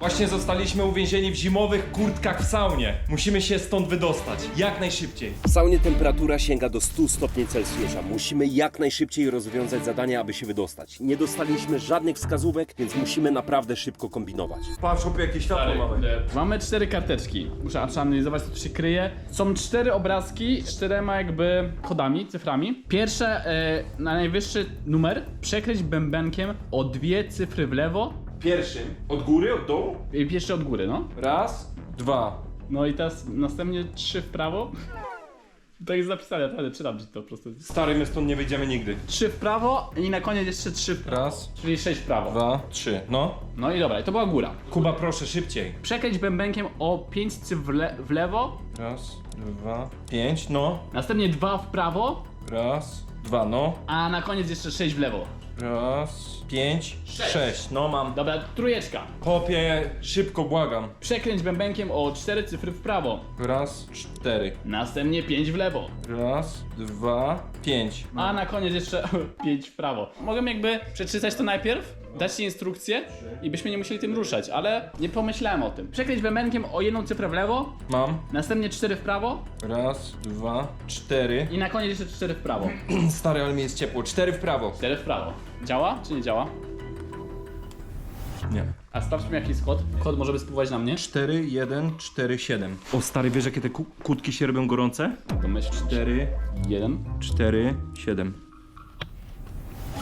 Właśnie zostaliśmy uwięzieni w zimowych kurtkach w saunie. Musimy się stąd wydostać. Jak najszybciej. W saunie temperatura sięga do 100 stopni Celsjusza. Musimy jak najszybciej rozwiązać zadanie, aby się wydostać. Nie dostaliśmy żadnych wskazówek, więc musimy naprawdę szybko kombinować. Patrz, opie, jakie światło mamy. Mamy cztery karteczki. Muszę przeanalizować, co tu się kryje. Są cztery obrazki z czterema jakby kodami, cyframi. Pierwsze, e, na najwyższy numer, przekryć bębenkiem o dwie cyfry w lewo Pierwszym. Od góry, od dołu? i jeszcze od góry, no. Raz, dwa. No i teraz następnie trzy w prawo. To jest zapisane, ale czytam ci to po prostu. Stary, my stąd nie wyjdziemy nigdy. Trzy w prawo i na koniec jeszcze trzy w prawo. Raz, Czyli sześć w prawo. dwa, trzy. No. No i dobra, i to była góra. Kuba, proszę, szybciej. Przekręć bębenkiem o pięć cyfr w, le w lewo, Raz, dwa, pięć, no. następnie dwa w prawo, Raz, dwa, no. a na koniec jeszcze sześć w lewo. Raz, pięć, sześć. No mam. Dobra, trójeczka. Kopie, szybko, błagam. Przekręć bębenkiem o 4 cyfry w prawo. Raz, cztery. Następnie 5 w lewo. Raz, dwa, pięć. A na koniec jeszcze 5 w prawo. Mogę jakby przeczytać to najpierw, dać ci instrukcję i byśmy nie musieli tym ruszać, ale nie pomyślałem o tym. Przekręć bębenkiem o jedną cyfrę w lewo, Mam. następnie 4 w prawo Raz, dwa, cztery. i na koniec jeszcze 4 w prawo. Stary, ale mi jest ciepło. Cztery w prawo. 4 w prawo. Działa czy nie działa? Nie. A sprawdźmy jaki jest kod. Kod może by spływać na mnie. 4, 1, 4, 7. O stary, wiesz jakie te ku- kutki się robią gorące? To myśl 4, 1. 4, 7.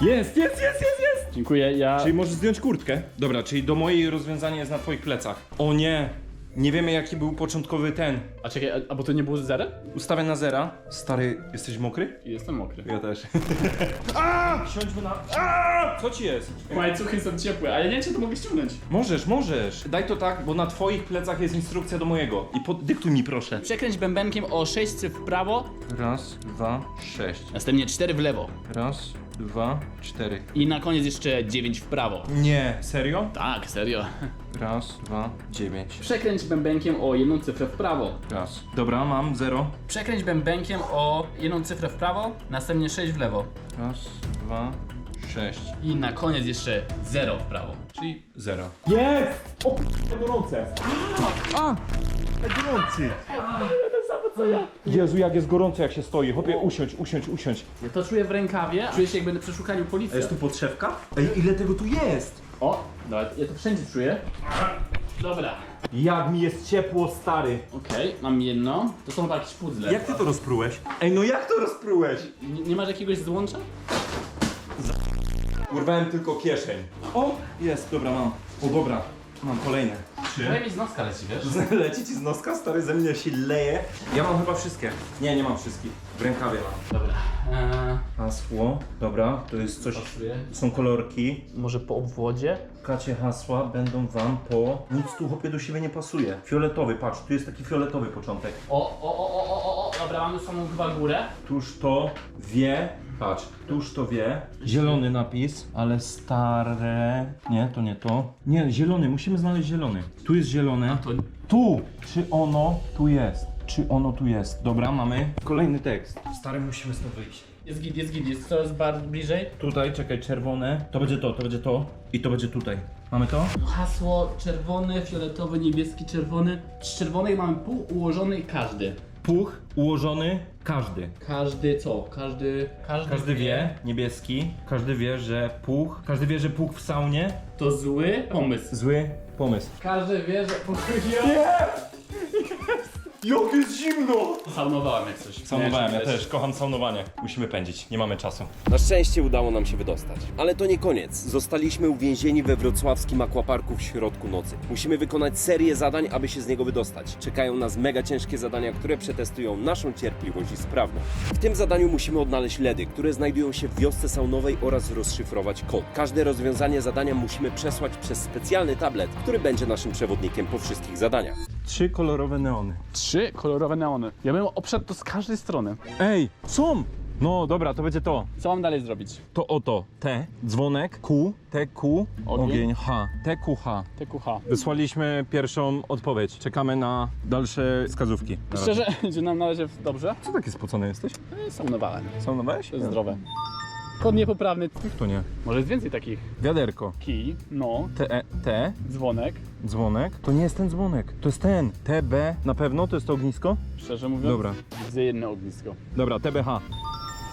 Jest, jest, jest, jest, jest! Dziękuję, ja... Czyli możesz zdjąć kurtkę. Dobra, czyli do mojej rozwiązanie jest na twoich plecach. O nie! Nie wiemy jaki był początkowy ten. A czekaj, a, a bo to nie było zero? Ustawię na zera. Stary, jesteś mokry? Jestem mokry. Ja też. A! Siądźmy na... A! Co ci jest? Łańcuchy są ciepłe, a ja nie wiem czy to mogę ściągnąć. Możesz, możesz. Daj to tak, bo na twoich plecach jest instrukcja do mojego. I podyktuj mi proszę. Przekręć bębenkiem o 6 cyfr w prawo, Raz, dwa, sześć. następnie 4 w lewo Raz, dwa, cztery. i na koniec jeszcze 9 w prawo. Nie, serio? Tak, serio. Raz, dwa, dziewięć. Przekręć bębenkiem o jedną cyfrę w prawo. Raz. Dobra, mam zero. Przekręć bębenkiem o jedną cyfrę w prawo, następnie 6 w lewo. Raz, dwa, sześć. I na koniec jeszcze 0 w prawo. Czyli Zero. Jest! O, p- gorące. A! Gorący. Jezu, jak jest gorąco, jak się stoi. Chłopie, usiądź, usiądź, usiądź. ja to czuję w rękawie, czuję się jakby na przeszukaniu policji. tu podszewka? Ej, ile tego tu jest? O, dobra, ja to wszędzie czuję. Dobra. Jak mi jest ciepło, stary. Okej, mam jedno. To są jakieś puzzle. Jak ty to rozprułeś? Ej, no jak to rozprułeś? Nie, nie masz jakiegoś złącza? Urwałem tylko kieszeń. O, jest, dobra, mam. O, dobra, mam kolejne. Daj mi z noska leci, wiesz? Leci ci z noska, stary, ze mnie się leje. Ja mam chyba wszystkie. Nie, nie mam wszystkich. W rękawie mam. Dobra. Eee, Hasło, dobra, to jest coś, Pasuję. są kolorki. może po obwodzie? Kacie hasła będą wam po... Nic tu chłopie do siebie nie pasuje. Fioletowy, patrz, tu jest taki fioletowy początek. O, o, o, o, o, o, dobra, mam już samą chyba górę. Tuż to wie, patrz, tuż to wie. Zielony napis, ale stare... Nie, to nie to. Nie, zielony, musimy znaleźć zielony. Tu jest zielone. To Tu! Czy ono tu jest? Czy ono tu jest? Dobra, mamy kolejny tekst. Stary, musimy stąd wyjść. jest git, jest git, jest coraz bardziej bliżej. Tutaj, czekaj, czerwone. To będzie to, to będzie to. I to będzie tutaj. Mamy to? Hasło czerwony, fioletowy, niebieski, czerwony. Z czerwonej mamy pół ułożony każdy. Puch ułożony każdy. Każdy co? Każdy. Każdy, Każdy wie, niebieski, każdy wie, że puch, każdy wie, że puch w saunie To zły pomysł. zły pomysł. Każdy wie, że. Jak jest zimno! Saunowałem jak coś. Saunowałem, ja też kocham saunowanie. Musimy pędzić, nie mamy czasu. Na szczęście udało nam się wydostać. Ale to nie koniec. Zostaliśmy uwięzieni we wrocławskim akwaparku w środku nocy. Musimy wykonać serię zadań, aby się z niego wydostać. Czekają nas mega ciężkie zadania, które przetestują naszą cierpliwość i sprawność. W tym zadaniu musimy odnaleźć ledy, które znajdują się w wiosce saunowej oraz rozszyfrować kod. Każde rozwiązanie zadania musimy przesłać przez specjalny tablet, który będzie naszym przewodnikiem po wszystkich zadaniach. Trzy kolorowe neony. Trzy kolorowe neony. Ja bym obszedł to z każdej strony. Ej, są! No dobra, to będzie to. Co mam dalej zrobić? To oto. T, dzwonek, Q, T, Q, Ogień. ogień, H. T, Q, H. TQH. Wysłaliśmy pierwszą odpowiedź. Czekamy na dalsze wskazówki. Szczerze, idzie nam na razie dobrze. Co taki spocony jesteś? Saunowałem. Saunowałeś? To jest zdrowe. Kod niepoprawny. To nie. Może jest więcej takich. Wiaderko. Kij, no, T, e, T, dzwonek. dzwonek. To nie jest ten dzwonek. To jest ten. TB. Na pewno to jest to ognisko? Szczerze mówiąc, Dobra. widzę jedno ognisko. Dobra, TBH.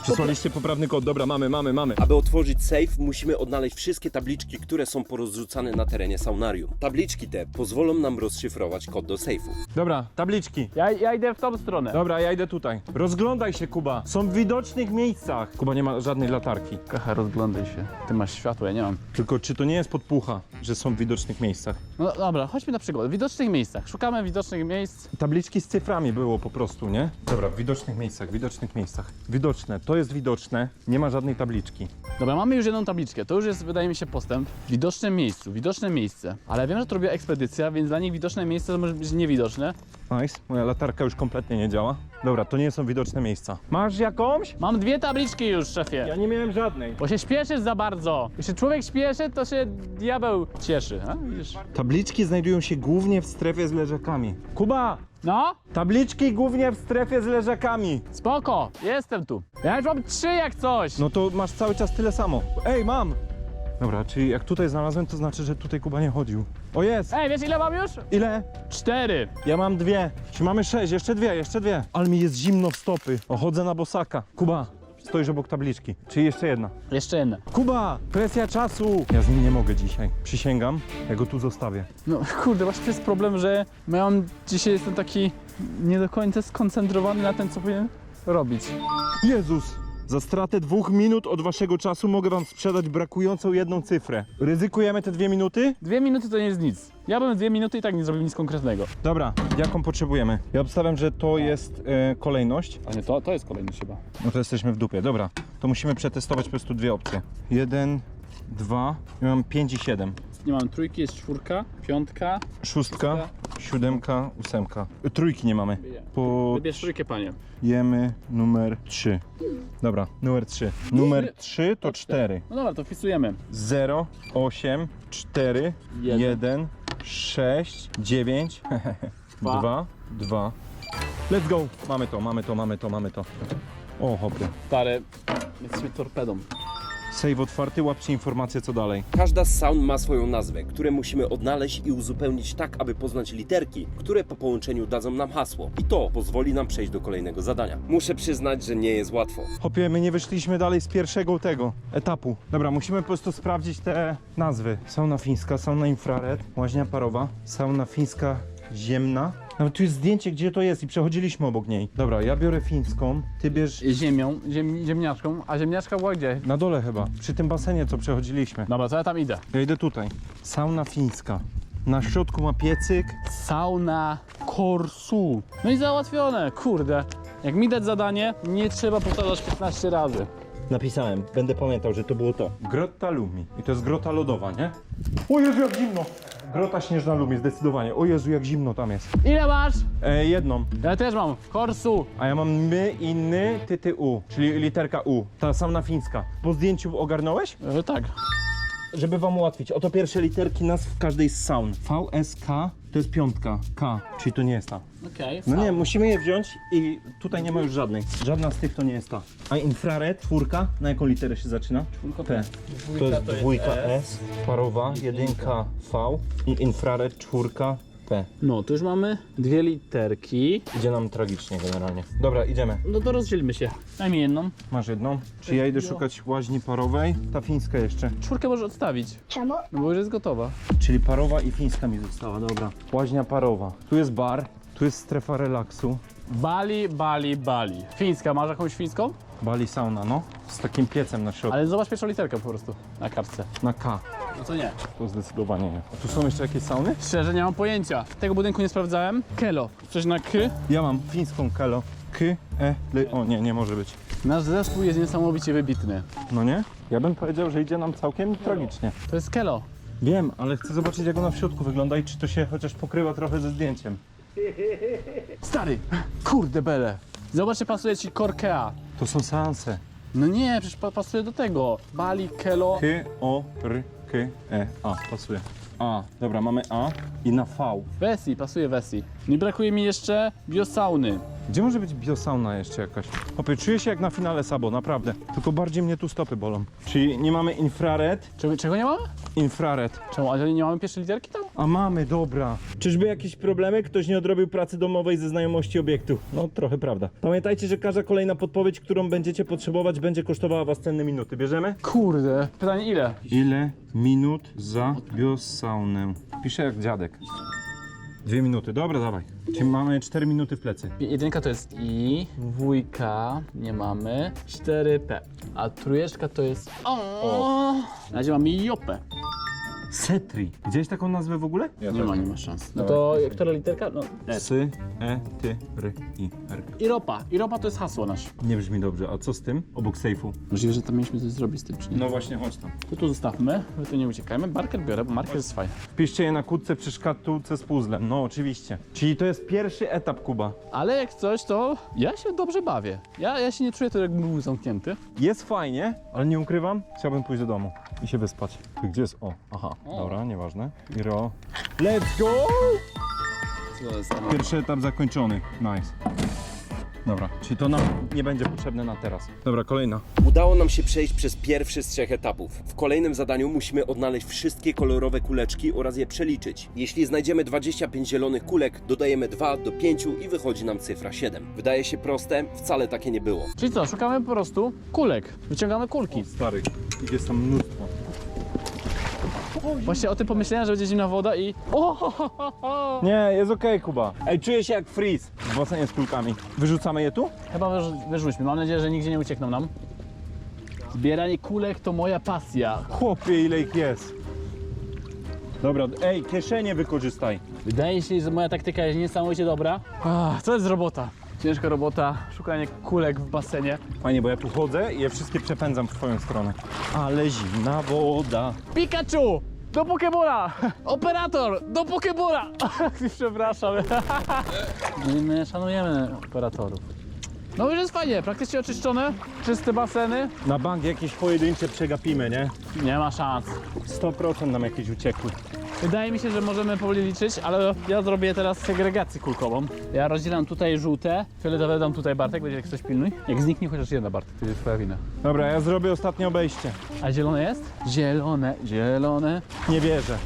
Przysłaliście poprawny kod. Dobra, mamy, mamy, mamy. Aby otworzyć safe, musimy odnaleźć wszystkie tabliczki, które są porozrzucane na terenie saunarium. Tabliczki te pozwolą nam rozszyfrować kod do sejfu. Dobra, tabliczki. Ja, ja idę w tą stronę. Dobra, ja idę tutaj. Rozglądaj się, Kuba. Są w widocznych miejscach. Kuba nie ma żadnej latarki. Kacha, rozglądaj się. Ty masz światło, ja nie mam. Tylko czy to nie jest podpucha, że są w widocznych miejscach? No dobra, chodźmy na przykład. W widocznych miejscach. Szukamy widocznych miejsc. Tabliczki z cyframi było po prostu, nie? Dobra, w widocznych miejscach, w widocznych miejscach. Widoczne, to jest widoczne, nie ma żadnej tabliczki. Dobra, mamy już jedną tabliczkę. To już jest, wydaje mi się, postęp. W widocznym miejscu, widoczne miejsce. Ale wiem, że to robiła ekspedycja, więc dla nich widoczne miejsce to może być niewidoczne. Nice, moja latarka już kompletnie nie działa. Dobra, to nie są widoczne miejsca. Masz jakąś? Mam dwie tabliczki już, szefie. Ja nie miałem żadnej. Bo się śpieszysz za bardzo. Jeśli człowiek śpieszy, to się diabeł cieszy. A? Widzisz? Tabliczki znajdują się głównie w strefie z leżakami. Kuba! No, Tabliczki głównie w strefie z leżakami. spoko, jestem tu. Ja już mam trzy jak coś. No to masz cały czas tyle samo. Ej, mam! Dobra, czyli jak tutaj znalazłem, to znaczy, że tutaj Kuba nie chodził. O jest! Ej, wiesz ile mam już? Ile? Cztery. Ja mam dwie. Czy mamy sześć? Jeszcze dwie, jeszcze dwie. Ale mi jest zimno w stopy. O, chodzę na bosaka. Kuba, stoisz obok tabliczki. Czyli jeszcze jedna. Jeszcze jedna. Kuba, presja czasu. Ja z nim nie mogę dzisiaj. Przysięgam, ja go tu zostawię. No kurde, właśnie to jest problem, że ja mam dzisiaj jestem taki nie do końca skoncentrowany na tym, co powinien robić. Jezus! Za stratę dwóch minut od waszego czasu mogę wam sprzedać brakującą jedną cyfrę. Ryzykujemy te dwie minuty? Dwie minuty to nie jest nic. Ja bym dwie minuty i tak nie zrobił nic konkretnego. Dobra, jaką potrzebujemy? Ja obstawiam, że to jest e, kolejność. A nie, to, to jest kolejny chyba. No to jesteśmy w dupie. Dobra, to musimy przetestować po prostu dwie opcje. Jeden, dwa, ja mam pięć i siedem. Nie mam trójki, jest czwórka, piątka. Szóstka, siódemka, ósemka. Trójki nie mamy. Po Wybierz trójkę, panie. jemy numer trzy. Dobra, numer trzy. Numer trzy to cztery. No dobra, to wpisujemy. 0, 8, 4, Jeden. 1, 6, 9, Dwa. 2, 2. Let's go! Mamy to, mamy to, mamy to, mamy to. O, hopy. Stary, jesteśmy torpedą. Save otwarty, łapcie informacje co dalej. Każda z saun ma swoją nazwę, które musimy odnaleźć i uzupełnić tak, aby poznać literki, które po połączeniu dadzą nam hasło. I to pozwoli nam przejść do kolejnego zadania. Muszę przyznać, że nie jest łatwo. Hopie, my nie wyszliśmy dalej z pierwszego tego etapu. Dobra, musimy po prostu sprawdzić te nazwy. Sauna fińska, sauna infrared, łaźnia parowa, sauna fińska ziemna. Nawet tu jest zdjęcie, gdzie to jest i przechodziliśmy obok niej. Dobra, ja biorę fińską, ty bierz Ziemią, ziem, ziemniaczką, a ziemniaczka była gdzie? na dole chyba, przy tym basenie, co przechodziliśmy. Dobra, to ja tam idę. Ja idę tutaj. Sauna fińska. Na środku ma piecyk. Sauna Korsu. No i załatwione, kurde. Jak mi dać zadanie, nie trzeba powtarzać 15 razy. Napisałem, będę pamiętał, że to było to. Grotta Lumi. I to jest grota lodowa, nie? O Jezu, jak zimno! Grota śnieżna Lumi, zdecydowanie. O Jezu, jak zimno tam jest. Ile masz? E, jedną. Ja też mam. Korsu. A ja mam my, inny, ty, ty, u. Czyli literka u. Ta sauna fińska. Po zdjęciu ogarnąłeś? E, tak. Żeby wam ułatwić, oto pierwsze literki nazw każdej z saun. VSK to jest piątka. K, czyli to nie jest ta. Okej. No nie, musimy je wziąć i tutaj nie ma już żadnej. Żadna z tych to nie jest ta. A infrared, czwórka, na jaką literę się zaczyna? Czwórka P. To jest dwójka S, parowa, jedynka V i infrared, czwórka P. No, to już mamy dwie literki. Idzie nam tragicznie generalnie. Dobra, idziemy. No to rozdzielmy się. Daj mi jedną. Masz jedną? Czy ja idę szukać łaźni parowej? Ta fińska jeszcze. Czwórkę może odstawić. Czemu? No bo już jest gotowa. Czyli parowa i fińska mi została, dobra. Łaźnia parowa. Tu jest bar, tu jest strefa relaksu. Bali, Bali, Bali. Fińska, masz jakąś fińską? Bali sauna, no. Z takim piecem na środku. Ale zobacz pierwszą literkę po prostu na kartce. Na K. No to nie. To zdecydowanie nie. A tu są jeszcze jakieś sauny? Szczerze nie mam pojęcia. Tego budynku nie sprawdzałem. Kelo. Coś na K. Ja mam fińską kelo. K, E, L. O nie, nie może być. Nasz zespół jest niesamowicie wybitny. No nie? Ja bym powiedział, że idzie nam całkiem tragicznie. To jest Kelo. Wiem, ale chcę zobaczyć jak ona w środku wygląda i czy to się chociaż pokrywa trochę ze zdjęciem. Stary, kurde bele. Zobacz, czy pasuje ci Korkea. To są seanse. No nie, przecież pa- pasuje do tego. Bali, Kelo. K, O, R, K, E, A. Pasuje. A, dobra, mamy A i na V. Wesi, pasuje Wesi. Nie brakuje mi jeszcze biosauny. Gdzie może być biosauna jeszcze jakaś? Opie, czuję się jak na finale Sabo, naprawdę. Tylko bardziej mnie tu stopy bolą. Czyli nie mamy infrared, Czego, czego nie mamy? infrared. Czemu? A nie mamy pierwszej literki tam? A mamy, dobra. Czyżby jakieś problemy? Ktoś nie odrobił pracy domowej ze znajomości obiektu. No, trochę prawda. Pamiętajcie, że każda kolejna podpowiedź, którą będziecie potrzebować, będzie kosztowała was cenne minuty. Bierzemy? Kurde. Pytanie ile? Ile minut za biosaunę? Piszę jak dziadek. Dwie minuty, dobra, dawaj. Czyli mamy 4 minuty w plecy. Jedynka to jest I, dwójka nie mamy, 4P, a trójeczka to jest O. Na razie mamy Jopę. Setri. Widziałeś taką nazwę w ogóle? Nie ma, nie ma szans. No to która literka? No S. E, ty, ry, i, r. Iropa. Iropa to jest hasło nasze. Nie brzmi dobrze. A co z tym? Obok sejfu. Możliwe, że tam mieliśmy coś zrobić z tym, czy nie? No właśnie, chodź tam. To tu zostawmy, my tu nie uciekajmy. Marker biorę, bo marker jest fajny. Wpiszcie je na kłódce przy szkatułce z puzzlem. No oczywiście. Czyli to jest pierwszy etap, Kuba. Ale jak coś, to ja się dobrze bawię. Ja, ja się nie czuję to jakbym był zamknięty. Jest fajnie, ale nie ukrywam, chciałbym pójść do domu i się wyspać. Ty, Gdzie jest O? Aha, dobra, nieważne. Iro. Let's go! Co jest Pierwszy etap zakończony. Nice. Dobra, czyli to nam nie będzie potrzebne na teraz. Dobra, kolejna. Udało nam się przejść przez pierwszy z trzech etapów. W kolejnym zadaniu musimy odnaleźć wszystkie kolorowe kuleczki oraz je przeliczyć. Jeśli znajdziemy 25 zielonych kulek, dodajemy 2 do 5 i wychodzi nam cyfra 7. Wydaje się proste, wcale takie nie było. Czyli co, szukamy po prostu kulek. Wyciągamy kulki. Stary, jest tam mnóstwo. Właśnie o tym pomyślałem, że będzie zimna woda i... O, ho, ho, ho, ho. Nie, jest okej, Kuba. Ej, czuję się jak freeze w basenie z kulkami. Wyrzucamy je tu? Chyba wyrzu- wyrzućmy. Mam nadzieję, że nigdzie nie uciekną nam. Zbieranie kulek to moja pasja. Chłopie, ile ich jest. Dobra, ej, kieszenie wykorzystaj. Wydaje się, że moja taktyka jest niesamowicie dobra. To jest robota. Ciężka robota, szukanie kulek w basenie. Fajnie, bo ja tu chodzę i je wszystkie przepędzam w twoją stronę. Ale zimna woda. Pikachu! Do Pokebola! Operator! Do Pokebola! Przepraszam. My szanujemy operatorów. No już jest fajnie, praktycznie oczyszczone, czyste baseny. Na bank jakieś pojedyncze przegapimy, nie? Nie ma szans. 100% nam jakieś uciekły. Wydaje mi się, że możemy powoli liczyć, ale ja zrobię teraz segregację kulkową. Ja rozdzielam tutaj żółte, fioletowe dam tutaj Bartek, będzie jak coś pilnuj. Jak zniknie chociaż jedna Bartek, to jest twoja wina. Dobra, ja zrobię ostatnie obejście. A zielone jest? Zielone, zielone. Nie wierzę,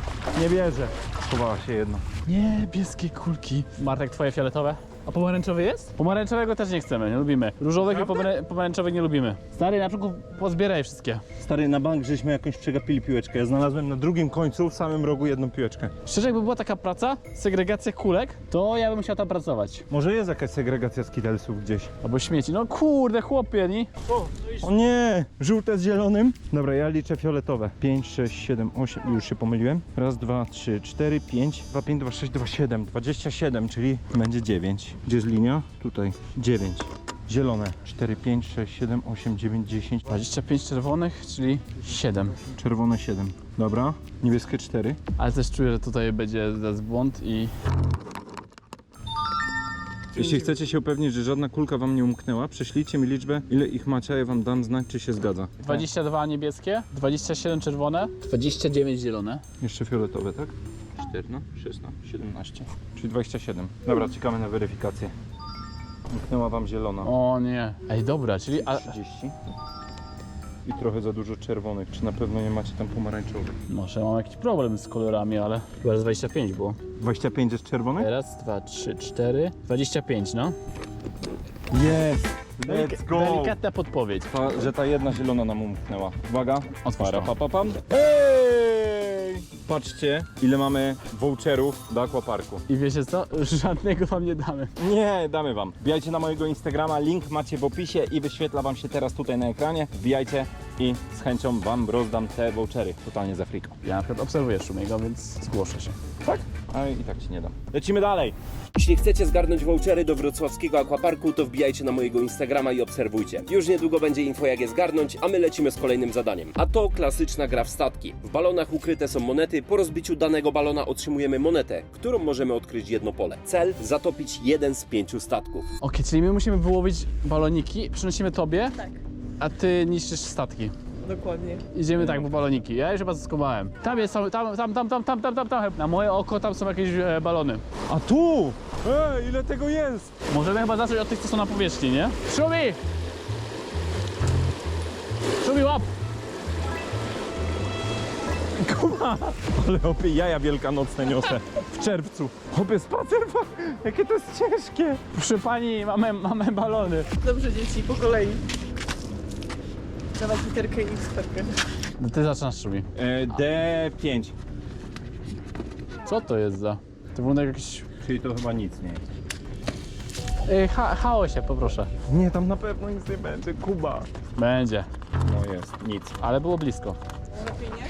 nie wierzę. Schowała się jedno. Niebieskie kulki. Bartek, twoje fioletowe? A pomarańczowy jest? Pomarańczowego też nie chcemy, nie lubimy. Różowych i pomara- pomarańczowych nie lubimy. Stary, na przykład pozbieraj wszystkie. Stary, na bank żeśmy jakąś przegapili piłeczkę. Ja znalazłem na drugim końcu, w samym rogu jedną piłeczkę. Szczerze, jakby była taka praca, segregacja kulek, to ja bym musiał tam pracować. Może jest jakaś segregacja skidelsów gdzieś. Albo śmieci. No kurde, chłopie, nie? O nie! Żółte z zielonym. Dobra, ja liczę fioletowe. 5, 6, 7, 8. Już się pomyliłem. Raz, dwa, trzy, cztery, pięć, dwa, pięć, dwa, sześć, dwa, siedem. 27, czyli będzie 9. Gdzie jest linia? Tutaj. 9. Zielone. 4, 5, 6, 7, 8, 9, 10. 25 czerwonych, czyli 7. Czerwone 7. Dobra. Niebieskie 4. Ale też czuję, że tutaj będzie zaraz błąd i... Jeśli chcecie się upewnić, że żadna kulka wam nie umknęła, prześlijcie mi liczbę, ile ich macie, a ja wam dam znać, czy się zgadza. 22 niebieskie, 27 czerwone, 29 zielone. Jeszcze fioletowe, tak? 4, no, 16, 17. Czyli 27. Dobra, czekamy na weryfikację. Umknęła wam zielona. O nie. Ej, dobra, czyli... A... 30. I trochę za dużo czerwonych. Czy na pewno nie macie tam pomarańczowych? Może mam jakiś problem z kolorami, ale... Chyba z 25 było. 25 jest czerwonych? Raz, dwa, trzy, cztery. 25, no. Jest! Let's go! Delikatna podpowiedź. Ta, że ta jedna zielona nam umknęła. Uwaga. Otwórz Para, to. pa, pa, pam. Patrzcie, ile mamy voucherów do aquaparku. I wiecie co? Żadnego wam nie damy. Nie, damy wam. Wbijajcie na mojego Instagrama, link macie w opisie i wyświetla wam się teraz tutaj na ekranie. Wbijajcie i z chęcią wam rozdam te vouchery. Totalnie za friko. Ja na przykład obserwuję Szumiego, więc zgłoszę się. Tak? Ale i tak ci nie dam. Lecimy dalej. Jeśli chcecie zgarnąć vouchery do wrocławskiego aquaparku, to wbijajcie na mojego Instagrama i obserwujcie. Już niedługo będzie info jak je zgarnąć, a my lecimy z kolejnym zadaniem. A to klasyczna gra w statki. W balonach ukryte są monety, po rozbiciu danego balona otrzymujemy monetę, którą możemy odkryć jedno pole. Cel zatopić jeden z pięciu statków. Okej, czyli my musimy wyłowić baloniki, przynosimy tobie, a ty niszczysz statki. Dokładnie. Idziemy tak po baloniki. Ja już chyba skumałem. Tam jest, tam, tam, tam, tam, tam, tam, tam, tam. Na moje oko tam są jakieś e, balony. A tu! Ej, ile tego jest? Możemy chyba zacząć od tych, co są na powierzchni, nie? Szubi! Szubi, łap! Ale opie jaja wielkanocne niosę w czerwcu. Opie spacer, jakie to jest ciężkie. Przy pani mamy, mamy balony. Dobrze, dzieci, po kolei. Dawać literkę i literkę. No ty zaczynasz, Szubi. E, D5, Co to jest za... To wygląda jak jakiś... czyli to chyba nic nie jest. Yy, ha chaosie, poproszę. Nie, tam na pewno nic nie będzie, Kuba. Będzie. No jest, nic. Ale było blisko. Lepiej nie?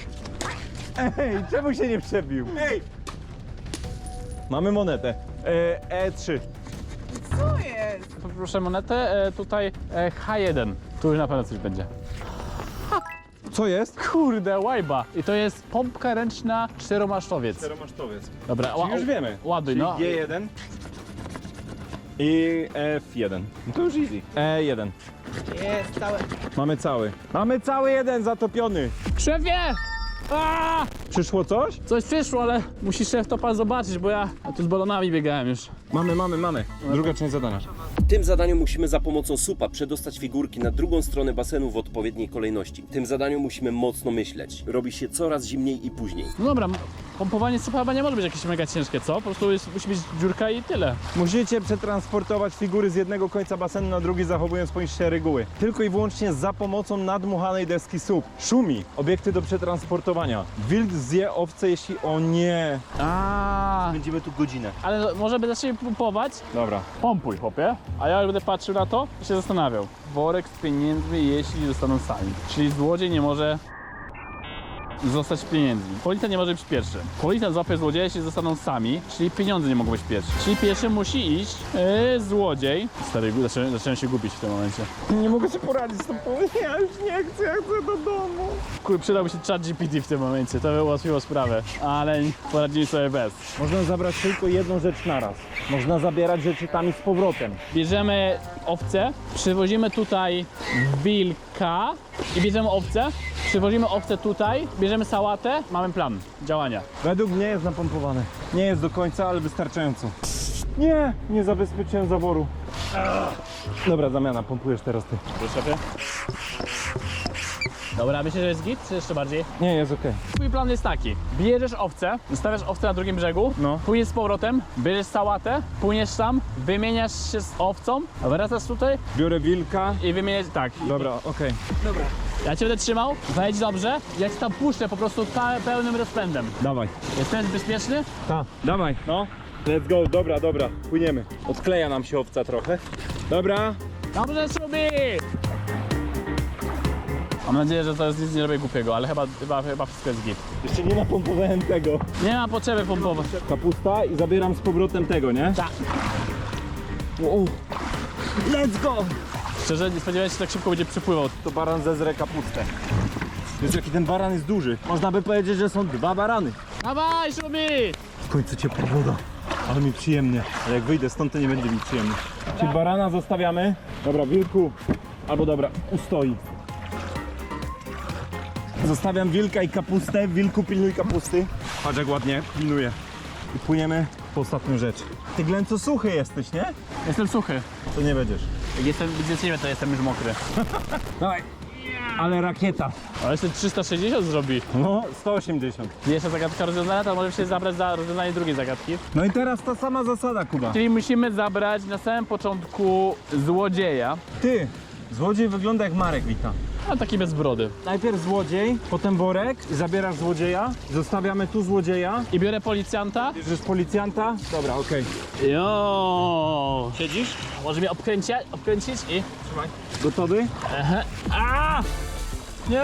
Ej, czemu się nie przebił? Ej! Mamy monetę. E, E3. Co jest? Poproszę monetę, e, tutaj e, H1. Tu już na pewno coś będzie. Co jest? Kurde, łajba. I to jest pompka ręczna czteromasztowiec. Czteromasztowiec. Dobra, Czyli już wiemy. Ładuj, Czyli no. G1 i F1. No to już easy. E1. Jest, całe. Mamy cały. Mamy cały jeden zatopiony. Szefie! A! Przyszło coś? Coś przyszło, ale musisz szef to pan zobaczyć, bo ja tu z balonami biegałem już. Mamy, mamy, mamy. Druga część zadania. W tym zadaniu musimy za pomocą supa przedostać figurki na drugą stronę basenu w odpowiedniej kolejności. W tym zadaniu musimy mocno myśleć. Robi się coraz zimniej i później. No dobra, m- pompowanie supa chyba nie może być jakieś mega ciężkie, co? Po prostu jest, musi być dziurka i tyle. Musicie przetransportować figury z jednego końca basenu na drugi, zachowując poniższe reguły. Tylko i wyłącznie za pomocą nadmuchanej deski SUP. Szumi. Obiekty do przetransportowania. Wilk zje owce, jeśli... O nie. A, Będziemy tu godzinę. ale może by zaczęli pompować? Dobra. Pompuj, chłopie. A ja już będę patrzył na to i się zastanawiał. Worek z pieniędzmi, jeśli zostaną sami. Czyli złodziej nie może zostać pieniędzmi. Policjant nie może być pierwszy. Policjant złapie złodzieja, jeśli zostaną sami, czyli pieniądze nie mogą być pierwsze. Czyli pierwszy musi iść yy, złodziej. Stary, zacząłem, zacząłem się gubić w tym momencie. Nie mogę sobie poradzić z tą pomysłem. Ja już nie chcę, ja chcę do domu. Kur, przydałby się chat GPT w tym momencie, to by ułatwiło sprawę. Ale poradzili sobie bez. Można zabrać tylko jedną rzecz naraz. Można zabierać rzeczy tam i z powrotem. Bierzemy owce, przywozimy tutaj wilka i bierzemy owce, przywozimy owce tutaj, bierzemy sałatę, mamy plan działania. Według mnie jest napompowane. Nie jest do końca, ale wystarczająco. Nie, nie zabezpieczyłem zaworu. Dobra, zamiana, pompujesz teraz ty. Proszę Dobra, myślę, że jest git, czy jeszcze bardziej? Nie, jest okej. Twój plan jest taki, bierzesz owce, zostawiasz owce na drugim brzegu, No. płyniesz z powrotem, bierzesz sałatę, płyniesz tam, wymieniasz się z owcą, wracasz tutaj Biorę wilka. i wymieniasz, tak. Dobra, okej. Dobra. Ja cię będę trzymał, wejdź dobrze, ja cię tam puszczę po prostu pe- pełnym rozpędem. Dawaj. Jesteś bezpieczny? Ta, dawaj. No. Let's go, dobra, dobra. Płyniemy. Odkleja nam się owca trochę. Dobra. Dobrze, Szubi! Mam nadzieję, że to jest nic nie robię głupiego, ale chyba, chyba, chyba wszystko jest git. Jeszcze nie napompowałem tego. Nie ma potrzeby pompować. Kapusta i zabieram z powrotem tego, nie? Tak. Wow. Let's go! Szczerze, nie spodziewałem się, że tak szybko będzie przypływał. To baran zezre kapustę. Wiesz jaki ten baran jest duży. Można by powiedzieć, że są dwa barany. Dawaj, Szubi! W końcu ciepła woda. Ale mi przyjemnie. Ale jak wyjdę stąd, to nie będzie mi przyjemnie. Czyli barana zostawiamy. Dobra, wilku. Albo dobra, ustoi. Zostawiam wilka i kapustę. Wilku, pilnuj kapusty. Patrz jak ładnie pilnuję. I płyniemy po ostatnią rzecz. Ty Glenco suchy jesteś, nie? Jestem suchy. To nie będziesz. Jestem widzę to jestem już mokry. Dawaj. Ale rakieta. Ale jeszcze 360 zrobi. No, 180. Jeszcze zagadka rozwiązana, to możemy się zabrać za rozwiązanie drugiej zagadki. No i teraz ta sama zasada, Kuba. Czyli musimy zabrać na samym początku złodzieja, Ty, złodziej wygląda jak Marek Wita. A taki bez brody. Najpierw złodziej, potem worek, zabierasz złodzieja, zostawiamy tu złodzieja, I biorę policjanta. bierzesz policjanta. Dobra, okej. Jo! Siedzisz? Może mnie obkręcić, obkręcić i... Gotowy? Aha. A! Nie!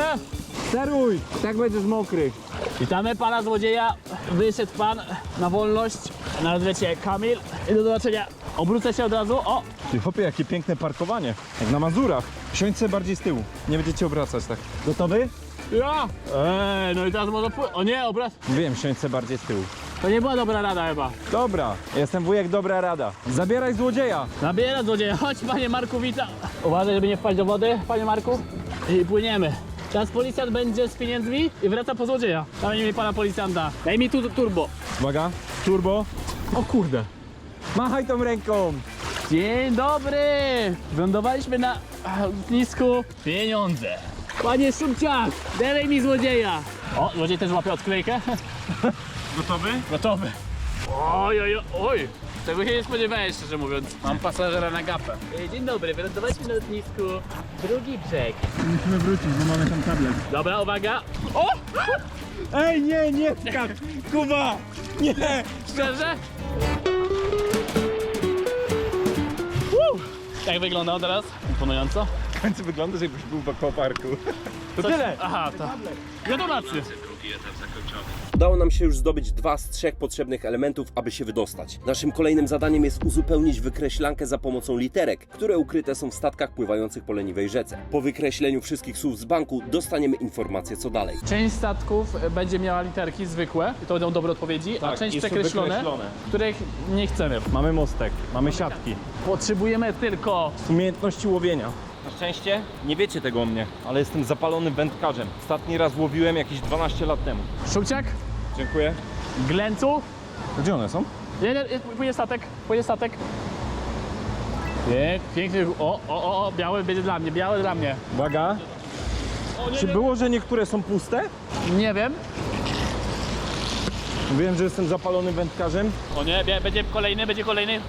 Steruj! Tak będziesz mokry. Witamy pana złodzieja. Wyszedł pan na wolność. Nazwiecie Kamil. I do zobaczenia. Obrócę się od razu. O! Ty chłopie, jakie piękne parkowanie. Jak na Mazurach. Siądź sobie bardziej z tyłu. Nie będziecie obracać tak. Gotowy? Ja! Eee, no i teraz może pły... O nie, obraz. Wiem, siądź sobie bardziej z tyłu. To nie była dobra rada chyba. Dobra, jestem wujek dobra rada. Zabieraj złodzieja. Nabiera złodzieja. Chodź panie Marku, witam. Uważaj, żeby nie wpaść do wody, panie Marku. I płyniemy. Teraz policjant będzie z pieniędzmi i wraca po złodzieja. Daj mi pana policjanta. Daj mi tu turbo. Uwaga, turbo. O kurde. Machaj tą ręką. Dzień dobry! Wylądowaliśmy na lotnisku pieniądze. Panie Szumciak, daj mi złodzieja. O, złodziej też łapie odklejkę. Gotowy? Gotowy. Oj, oj, oj. Tego się nie spodziewałem, szczerze mówiąc. Mam pasażera na gapę. Dzień dobry, wylądowaliśmy na lotnisku. Drugi brzeg. Musimy wrócić, bo mamy tam tablet. Dobra, uwaga. O! Ej, nie, nie skacz! Kuba! Nie! Szczerze? Jak wygląda on teraz? Imponująco. W końcu wygląda, jakbyś był w akwaparku. To Coś- tyle! Aha, to. Gratulacje. Udało nam się już zdobyć dwa z trzech potrzebnych elementów, aby się wydostać. Naszym kolejnym zadaniem jest uzupełnić wykreślankę za pomocą literek, które ukryte są w statkach pływających po leniwej rzece. Po wykreśleniu wszystkich słów z banku dostaniemy informację co dalej. Część statków będzie miała literki zwykłe, i to będą dobre odpowiedzi, a Tak, część i są przekreślone, wykreślone. których nie chcemy. Mamy mostek, mamy siatki. Potrzebujemy tylko Umiejętności łowienia. Na szczęście nie wiecie tego o mnie, ale jestem zapalonym wędkarzem. Ostatni raz łowiłem jakieś 12 lat temu. Szumciak, Dziękuję. Glencu. Gdzie one są? Nie, nie, pójdzie statek, pójdzie statek. Pięk, piękny, o, o, o, o, biały będzie dla mnie, biały dla mnie. Uwaga. Nie, Czy nie, było, że niektóre są puste? nie wiem. Mówiłem, że jestem zapalonym wędkarzem. O nie, będzie kolejny, będzie kolejny.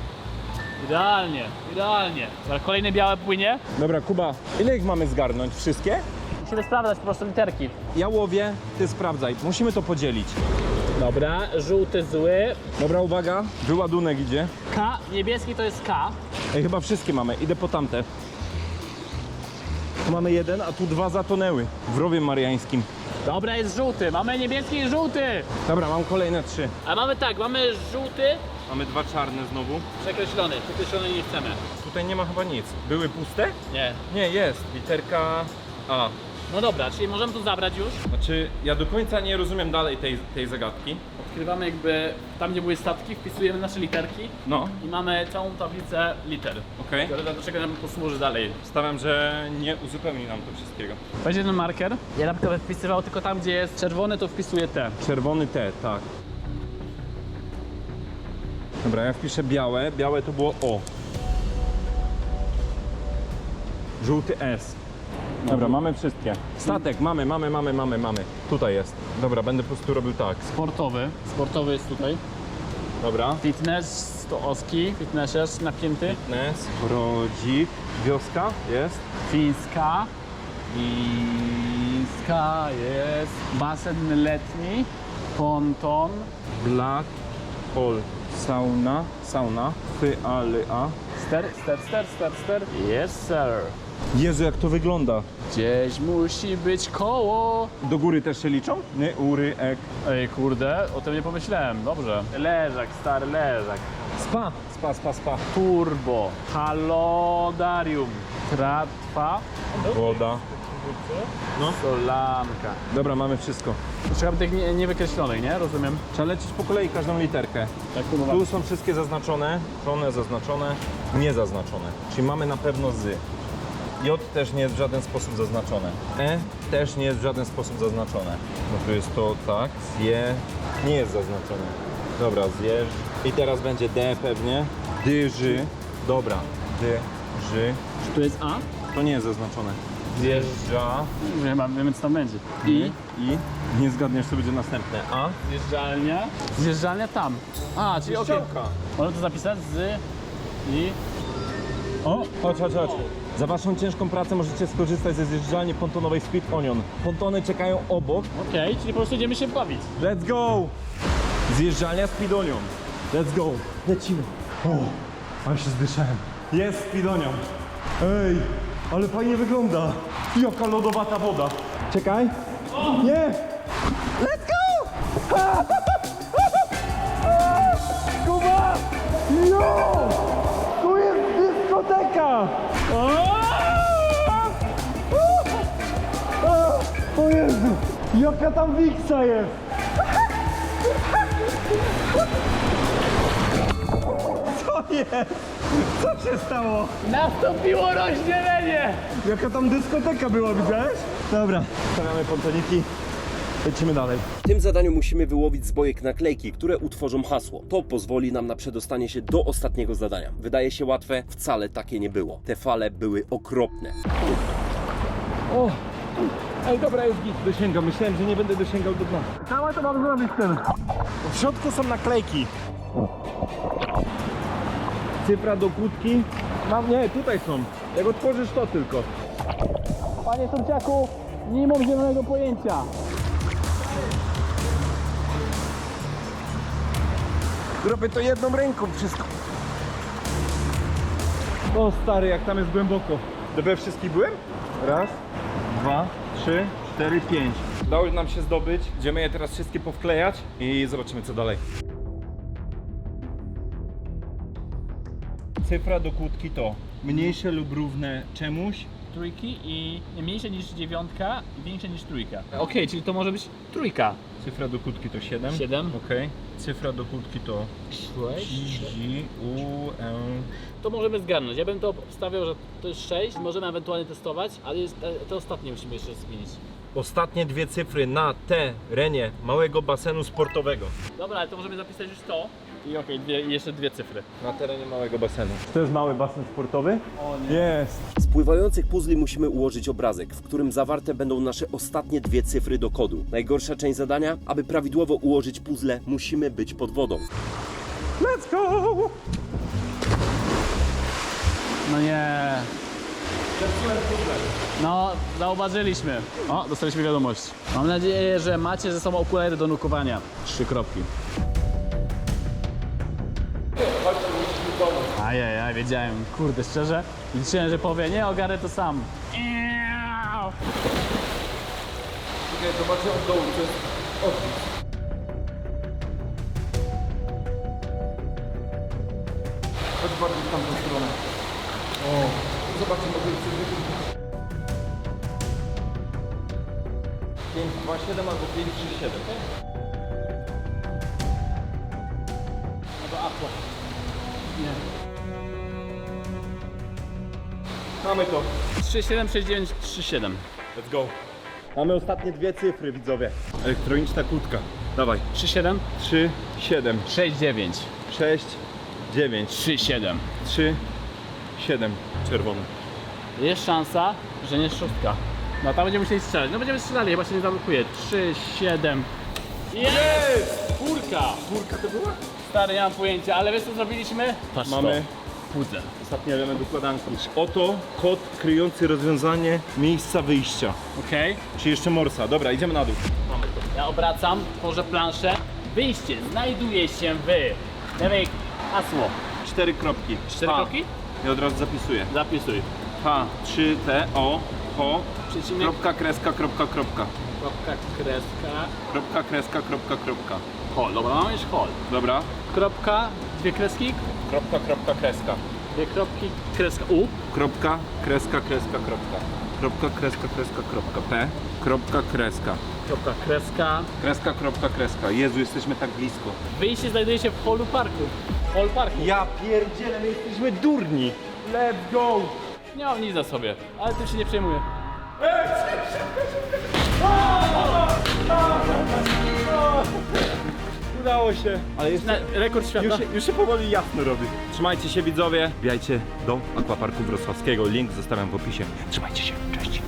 Idealnie, idealnie. Zaraz Kolejny białe płynie. Dobra, Kuba, ile ich mamy zgarnąć? Wszystkie? Musimy sprawdzać po prostu literki. Ja łowię, ty sprawdzaj. Musimy to podzielić. Dobra, żółty zły. Dobra, uwaga. Wyładunek idzie. K, niebieski to jest K. Ej, chyba wszystkie mamy. Idę po tamte. Tu mamy jeden, a tu dwa zatonęły. W rowie mariańskim. Dobra, jest żółty. Mamy niebieski i żółty. Dobra, mam kolejne trzy. A mamy tak, mamy żółty, Mamy dwa czarne znowu. przekreślony. Przekreślony nie chcemy. Tutaj nie ma chyba nic. Były puste? Nie. Nie, jest. Literka A. No dobra, czyli możemy tu zabrać już. Znaczy, ja do końca nie rozumiem dalej tej, tej zagadki. Odkrywamy jakby tam, gdzie były statki, wpisujemy nasze literki No, i mamy całą tablicę liter. okej. Do czego nam posłuży dalej. Stawiam, że nie uzupełni nam to wszystkiego. Weź jeden marker. Ja na przykład wpisywał tylko tam, gdzie jest czerwony, to wpisuję T. Czerwony T, tak. Dobra, ja wpiszę białe. Białe to było O. Żółty S. Dobra, mamy wszystkie. Statek, mamy, mamy, mamy, mamy, mamy. Tutaj jest. Dobra, będę po prostu robił tak. Sportowy. Sportowy jest tutaj. Dobra. Fitness to oski. Fitnessiarz napięty. Fitness, rodzik, wioska jest. Fińska. Fińska jest. Basen letni. Ponton. Black hole, sauna, sauna, fy, a, ly, a. Ster, ster, ster, ster, ster. Yes, sir. Jezu, jak to wygląda. Gdzieś musi być koło. Do góry też się liczą? Nie, ury, ek. Ej, kurde, o tym nie pomyślałem. Dobrze. Leżak, stary leżak. Spa, spa, spa, spa. Turbo. Halodarium. Tratwa. Woda. No. Solanka. Dobra, mamy wszystko. Szukam tych nie- niewykreślonych, nie? Rozumiem. Trzeba lecieć po kolei każdą literkę. Tak, tu Tu są wszystkie zaznaczone, one zaznaczone, niezaznaczone. Czyli mamy na pewno z. J też nie jest w żaden sposób zaznaczone. E też nie jest w żaden sposób zaznaczone. No tu jest to tak. Zje nie jest zaznaczone. Dobra, zjeżdż. I teraz będzie D pewnie. Dyży. Dobra. Dy, ży. Czy tu jest A? To nie jest zaznaczone. Zjeżdża. Nie mam, wiemy co tam będzie. I, I? nie zgadniesz, co będzie następne. A. Zjeżdżalnia. Zjeżdżalnia tam. A, czyli okej. Działka. Można to zapisać z... i... O, chodź, chodź, chodź. Za waszą ciężką pracę możecie skorzystać ze zjeżdżalni pontonowej Speed Onion. Pontony czekają obok. Okej, czyli po prostu idziemy się bawić. Let's go! Zjeżdżalnia Speed Onion. Let's go. Lecimy. O, ale się zdyszałem. Jest Speed Onion. Ej, ale fajnie wygląda. Jaka lodowata woda. Czekaj. Nie! Let's go! dyskoteka! O Jezu! Jaka tam wiksa jest! Co jest? Co się stało? Nastąpiło rozdzielenie! Jaka tam dyskoteka była, widziałeś? Dobra, stawiamy pontoniki. Lecimy dalej. W tym zadaniu musimy wyłowić z bojek naklejki, które utworzą hasło. To pozwoli nam na przedostanie się do ostatniego zadania. Wydaje się łatwe, wcale takie nie było. Te fale były okropne. O! Ej, dobra, jest git. Dosięgam. Myślałem, że nie będę dosięgał do dna. Całe to mam zrobić ten. W środku są naklejki. Cyfra do kłódki. Mam, nie, tutaj są. Jak otworzysz to tylko. Panie Turciaku, nie mam zielonego pojęcia. Robię to jedną ręką wszystko. O stary, jak tam jest głęboko. We wszystkich byłem? Raz, dwa, trzy, cztery, pięć. Udało nam się zdobyć. Będziemy je teraz wszystkie powklejać i zobaczymy co dalej. Cyfra do kłódki to mniejsze lub równe czemuś. Trójki i mniejsze niż dziewiątka i większe niż trójka. Okej, czyli to może być trójka. Cyfra do kłódki to 7. Siedem. Okej. Cyfra do kłódki to Sześć. G, U, N. To możemy zgarnąć. Ja bym to obstawiał, że to jest 6. Możemy ewentualnie testować, ale jest, te, te ostatnie musimy jeszcze zmienić. Ostatnie dwie cyfry na terenie małego basenu sportowego. Dobra, ale to możemy zapisać już to. I okej, dwie, i jeszcze dwie cyfry. Na terenie małego basenu. To jest mały basen sportowy? O nie. Jest. Z pływających puzli musimy ułożyć obrazek, w którym zawarte będą nasze ostatnie dwie cyfry do kodu. Najgorsza część zadania, aby prawidłowo ułożyć puzzle, musimy być pod wodą. Let's go! No nie. No, zauważyliśmy. O, dostaliśmy wiadomość. Mam nadzieję, że macie ze sobą okulary do nukowania. Trzy kropki. Wiedziałem. Kurde, szczerze, liczyłem, że powie, nie, ogarnę to sam. Eee. Zobaczę od dołu, to jest odbić. Chodź bardziej w tamtą stronę. O, zobaczymy okolicy. 5, 2, 7 albo 5, 3, 7. Mamy to. 3769 37. Let's go. Mamy ostatnie dwie cyfry, widzowie. Elektroniczna kłódka. Dawaj. 37 3, 7, 69 6, 9, 37. 3, 7. Czerwony. Jest szansa, że nie szóstka. No tam będziemy musieli strzelać. No będziemy strzelali, chyba się nie zablokuje. 3, 7. Jest! Czwórka! Czwórka to była? Stary, nie mam pojęcia, ale wiesz co zrobiliśmy? Patrz Mamy to. Puzzle. ostatni element układanki. Oto kod kryjący rozwiązanie miejsca wyjścia. Okej. Czy jeszcze morsa. Dobra, idziemy na dół. Mamy to. Ja obracam, tworzę planszę. Wyjście znajduje się w lewej hasło. Cztery kropki. Cztery H. kroki? I od razu zapisuję. Zapisuj. H, 3, T, O, H, Przecinek, kropka, kreska, kropka, kropka. kropka, kreska, Kropka, kreska, kropka, kropka. hol. Dobra, mamy już hol. Dobra. Kropka, dwie kreski, Kropka, kropka, kreska. dwie kropki, kreska U. Kropka, kreska, kreska, kropka. Kropka, kreska, kreska, kropka. P, kropka, kreska. Kropka, kreska. Kreska, kropka, kreska. Jezu, jesteśmy tak blisko. Wyjście znajduje się w holu parku. Hol parku. Ja pierdzielę, my jesteśmy durni. Let's go! Nie mam nic na sobie, ale tym się nie przejmuję. Udało się. Ale jest... Na, rekord świata. Już się, już się powoli jasno robi. Trzymajcie się widzowie. Wbijajcie do Aquaparku Wrocławskiego. Link zostawiam w opisie. Trzymajcie się. Cześć.